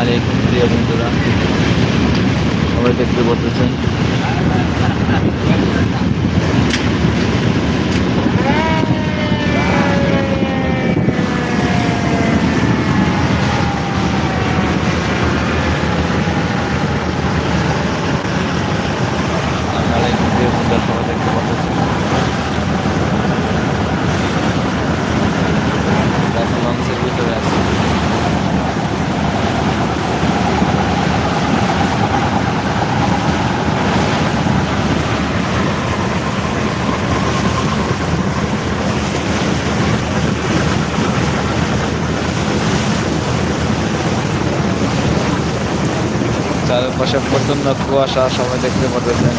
আলাইকুম প্রিয় বন্ধুরা। সবাই দেখতে পাচ্ছেন আসসালামু আলাইকুম প্রিয় বন্ধুরা সবাই দেখতে পাচ্ছেন এখন লঞ্চের ভিতরে আছে চারপাশে প্রচণ্ড কুয়াশা সবাই দেখতে পাচ্ছেন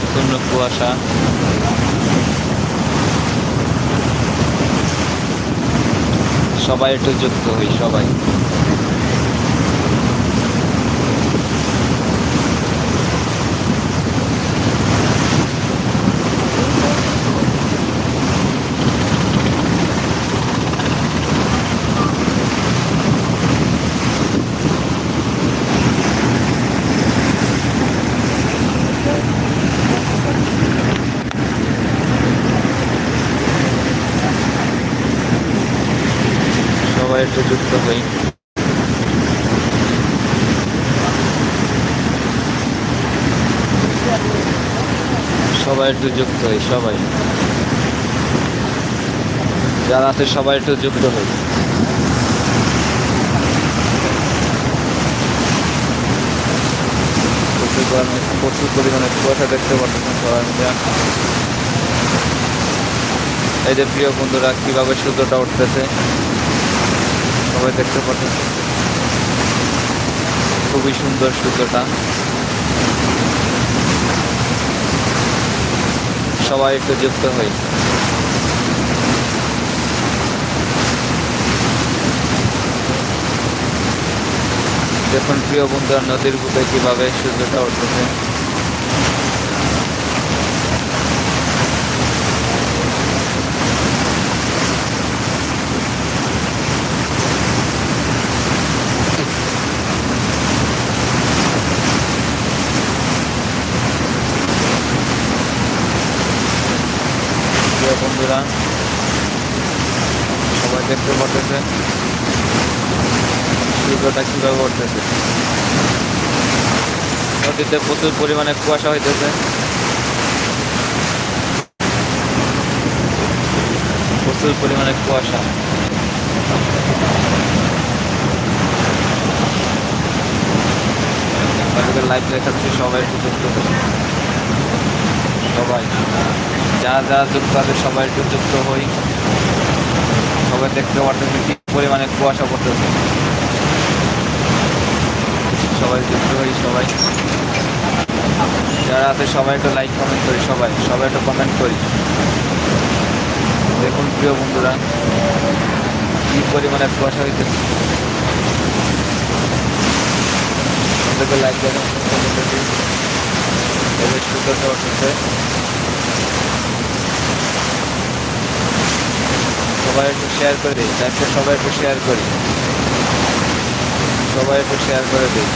প্রচণ্ড কুয়াশা। সবাই একটু যুক্ত হই সবাই সবাই একটু যুক্ত হই। সবাই একটু যুক্ত হই, সবাই। যারা আছে, সবাই একটু যুক্ত হই। প্রচুর পরিমাণে কুয়াশা দেখতে পাচ্ছেন, সবাই মিলে। এই যে প্রিয় বন্ধুরা, কীভাবে সূর্যটা উঠতেছে? সবাই দেখতে পাচ্ছেন খুবই সুন্দর সূর্যটা সবাই একটু যুক্ত হই। দেখুন, প্রিয় বন্ধুরা, নদীর বুকে কীভাবে সূর্যটা উঠতেছে প্রিয় বন্ধুরা সবাই দেখতে পাচ্ছেন সূর্যটা কীভাবে উঠতেছে নদীতে প্রচুর পরিমাণে কুয়াশা হইতেছে। প্রচুর পরিমাণে কুয়াশা। লাইভ দেখাচ্ছি সবাই একটু যুক্ত। সবাই। যারা যারা যুক্ত আছে সবাই একটু যুক্ত হই। সবাই দেখতে পারতেছে কি পরিমাণে কুয়াশা পড়তেছে। সবাই যুক্ত হই সবাই। যারা আছে, সবাই একটু লাইক কমেন্ট করি, সবাই। সবাই একটু কমেন্ট করি। দেখুন প্রিয় বন্ধুরা, কি পরিমাণে কুয়াশা হইতেছে। আপনাদেরকে লাইক উঠতেছে সবাই একটু শেয়ার করে লাইভটা সবাই একটু শেয়ার করি। সবাই একটু শেয়ার করে দিই।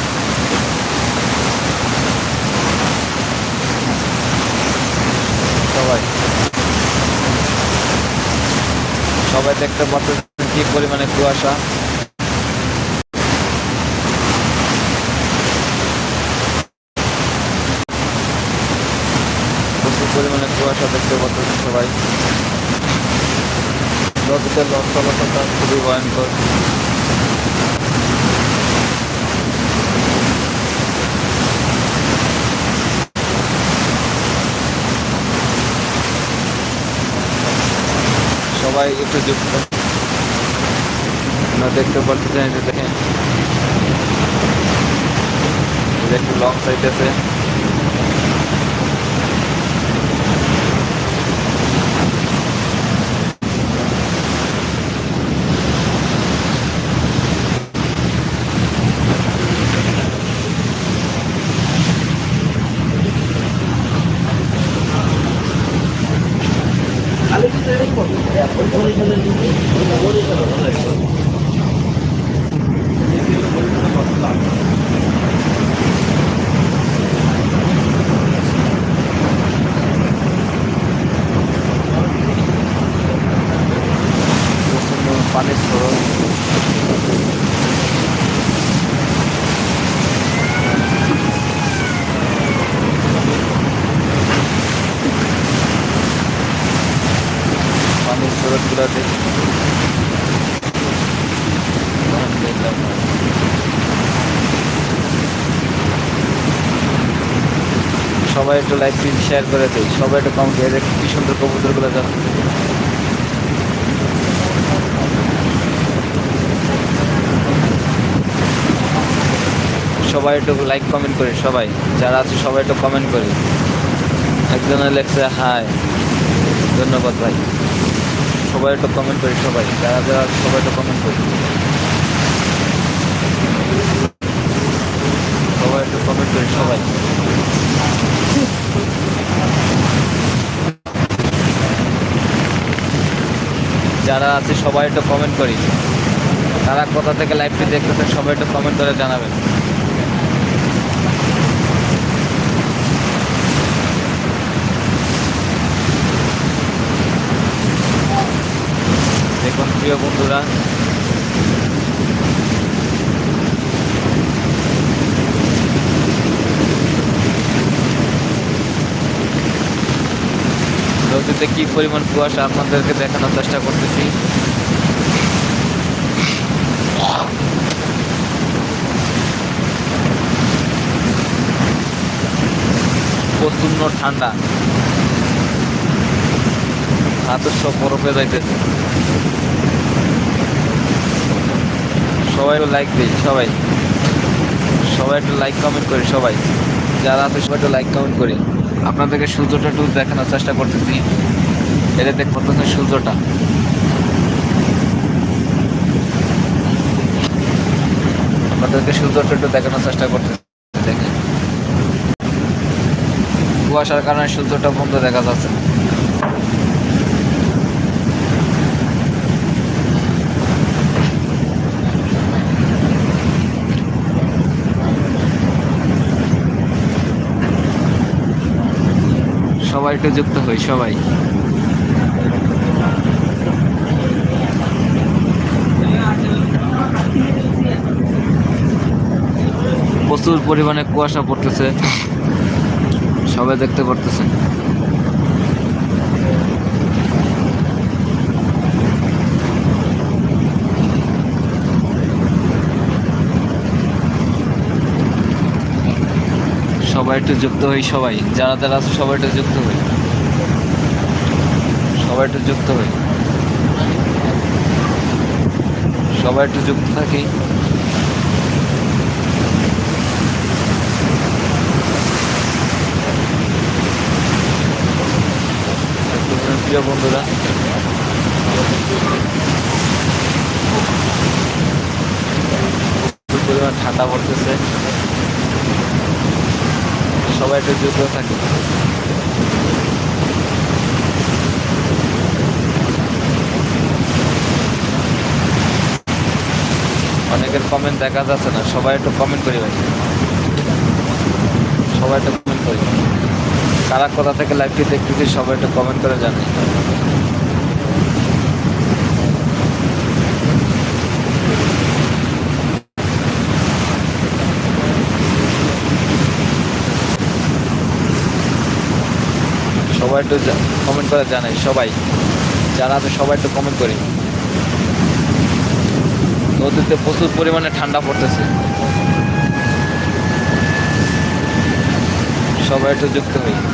সবাই। সবাই দেখতে পাচ্ছেন কি পরিমাণে কুয়াশা। পরিমাণে কুয়াশা দেখতে পাচ্ছেন সবাই। নদীতে লঞ্চ চলাচলটা খুবই ভয়ঙ্কর। সবাই একটু যুক্ত আপনারা দেখতে পাচ্ছেন যে দেখেন এই যে একটু লং সাইড আছে Yeah, put 20 minutes in the water. দেখি সবাই একটু লাইক দিন শেয়ার করে দেয় সবাই একটু কম দিয়ে দেখ কি সুন্দর কবুতরগুলো যাচ্ছে সবাই একটু লাইক কমেন্ট করি, সবাই। যারা আছে সবাই একটু কমেন্ট করি। একজনের লেখছে হাই ধন্যবাদ ভাই। সবাই একটু কমেন্ট করি, সবাই। যারা যারা সবাই একটু কমেন্ট করি। সবাই একটু কমেন্ট করি, সবাই। যারা আছে, সবাই একটু কমেন্ট করি। তারা কোথা থেকে লাইভটি দেখতেছেন, সবাই একটু কমেন্ট করে জানাবেন দেখুন প্রিয় বন্ধুরা। নদীতে কি পরিমাণ কুয়াশা আপনাদেরকে দেখানোর চেষ্টা করতেছি। প্রচণ্ড ঠান্ডা। হাতের সব বরফে যাইতেছে। সবাই লাইক দিই সবাই। সবাই একটু লাইক কমেন্ট করি, সবাই। যারা আছে, সবাই একটু লাইক কমেন্ট করি। আপনাদেরকে সূর্যটা একটু দেখানোর চেষ্টা করতেছি। এটা দেখ প্রথমে সূর্যটা। আপনাদেরকে সূর্যটা একটু দেখানোর চেষ্টা করতেছি, দেখেন। কুয়াশার কারণে সূর্যটা বন্ধ দেখা যাচ্ছে। সবাই একটু যুক্ত হই সবাই। প্রচুর পরিমাণে কুয়াশা পড়তেছে। সবাই দেখতে পারতেছেন সবাই একটু যুক্ত হই, সবাই। যারা যারা আছে, সবাই একটু যুক্ত হই। সবাই একটু যুক্ত হই। সবাই একটু যুক্ত থাকি। প্রিয় বন্ধুরা ঠান্ডা পড়তেছে। সবাই একটু যুক্ত থাকে। অনেকের কমেন্ট দেখা যাচ্ছে না, সবাই একটু কমেন্ট করি ভাই। সবাই একটু কমেন্ট করি। কারা কোথা থেকে লাইভটি দেখতেছি, সবাই একটু কমেন্ট করে জানাই। সবাই একটু কমেন্ট করে জানাই, সবাই। যারা আছে সবাই একটু কমেন্ট করি। নদীতে প্রচুর পরিমাণে ঠান্ডা পড়তেছে। সবাই একটু যুক্ত হই।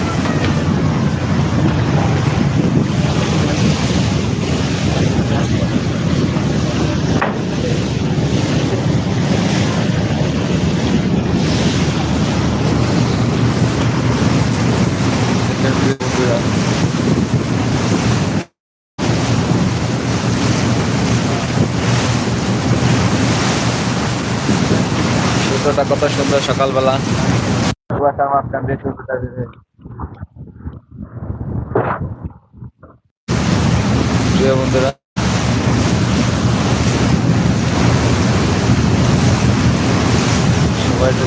সূর্যটা কত সুন্দর সকালবেলা কুয়াশার মাঝখান দিয়ে সূর্যটা। প্রিয় বন্ধুরা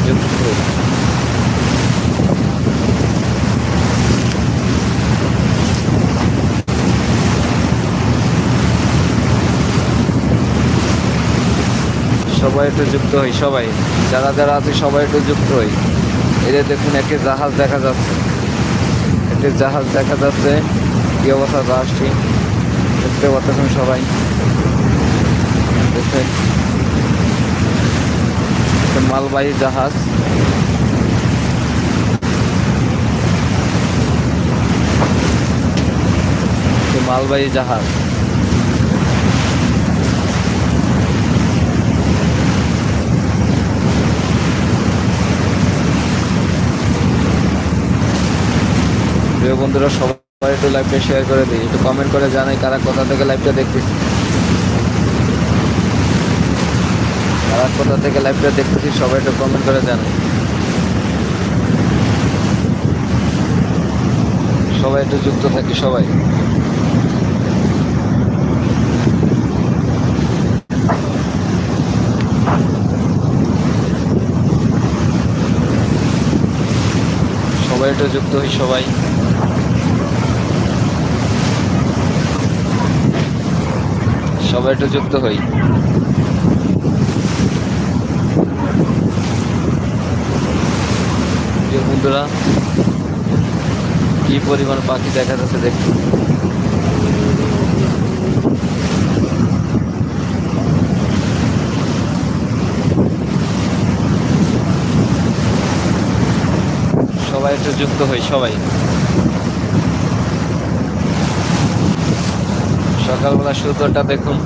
যুক্ত সবাই একটু যুক্ত হই সবাই যারা যারা আছে সবাই একটু যুক্ত হই। এদের দেখুন একটি জাহাজ দেখা যাচ্ছে। একটি জাহাজ দেখা যাচ্ছে। কি অবস্থা জাহাজটি? দেখতে পাচ্ছেন সবাই? দেখেন। মালবাহী জাহাজ। মালবাহী জাহাজ। প্রিয় বন্ধুরা, সবাই একটু লাইভটা শেয়ার করে দিই। একটু কমেন্ট করে জানাই কারা কোথা থেকে লাইভটা দেখতেছি। কারা কোথা থেকে লাইভটা দেখতেছি, সবাই একটু কমেন্ট করে জানাই। সবাই একটু যুক্ত থাকি, সবাই। সবাই একটু যুক্ত হই, সবাই। সবাই একটু যুক্ত হই। বন্ধুরা, কি পরিমাণ পাখি দেখা যাচ্ছে দেখুন। সবাই একটু যুক্ত হই, সবাই। সকালবেলা সূর্যটা দেখুন।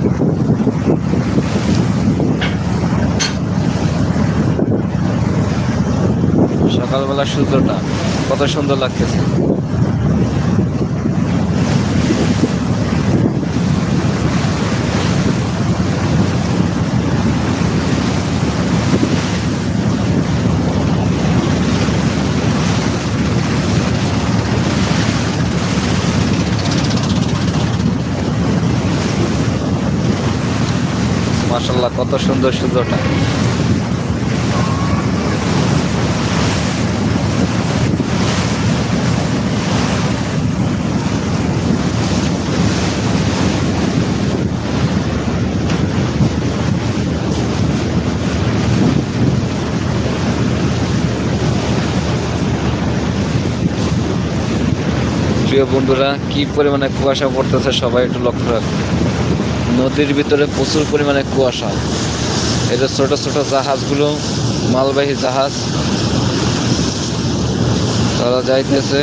সকালবেলা সূর্যটা কত সুন্দর লাগতেছে। মাশাল্লাহ কত সুন্দর সূর্যটা প্রিয় বন্ধুরা কি পরিমাণে কুয়াশা পড়তেছে সবাই একটু লক্ষ্য রাখুন। নদীর ভিতরে প্রচুর পরিমাণে কুয়াশা। এটা ছোট ছোট জাহাজগুলো মালবাহী জাহাজ। তারা যাইতেছে।